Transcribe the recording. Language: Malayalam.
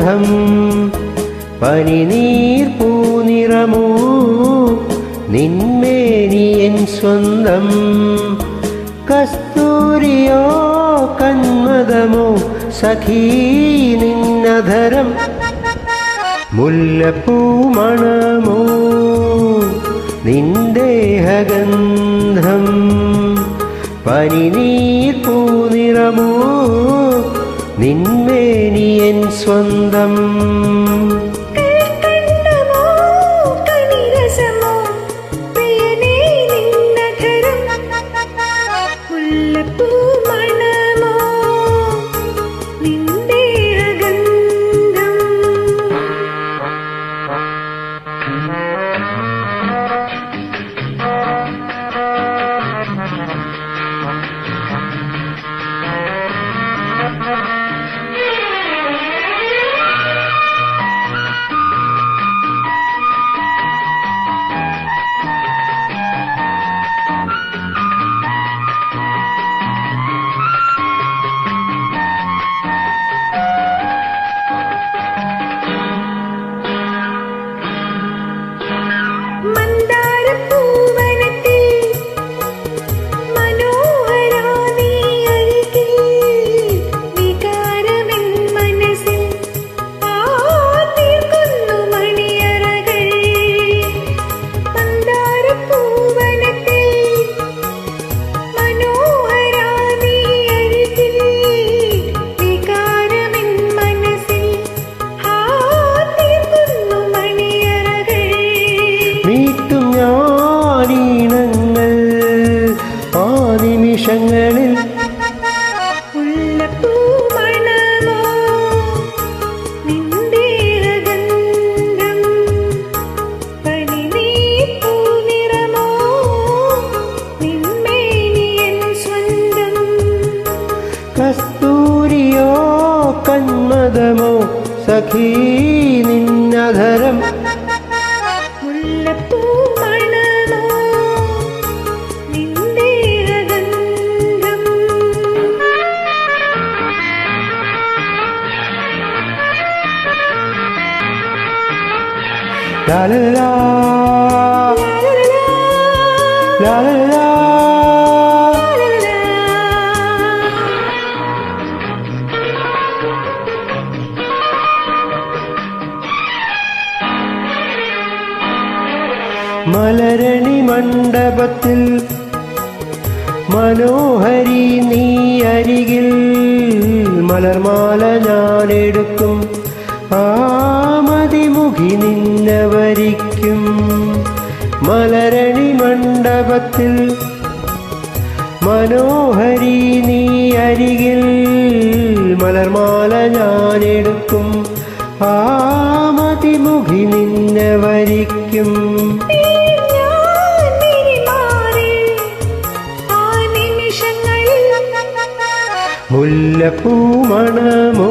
നിന്ദേഹഗന്ധം പനിനീർപ്പൂനിറമോ നിന്മേനിയൻ സ്വന്തം. കസ്തൂരിയോ കന്മദമോ സഖീ നിന്നധരം. മുല്ലപ്പൂമണമോ നിന്ദേഹഗന്ധം. പനിനീർപ്പൂനിറമോ നിന്മേനിയൻ സ്വന്തം. thank കണിരസമോ? സഖീ നിന്നധരം La la la la la ലാലലാ. മലരണി മണ്ഡപത്തിൽ മനോഹരി നീ അരികിൽ മലർമാല ഞാൻ എടുക്കും ആ മതിമുഖി നിന്നെ വരിക്കും. മലരണി മണ്ഡപത്തിൽ മനോഹരി നീ അരികിൽ മലർമാല ഞാൻ എടുക്കും ആ മതിമുഖി നിന്നെ വരിക്കും. മുല്ലപ്പൂമണമോ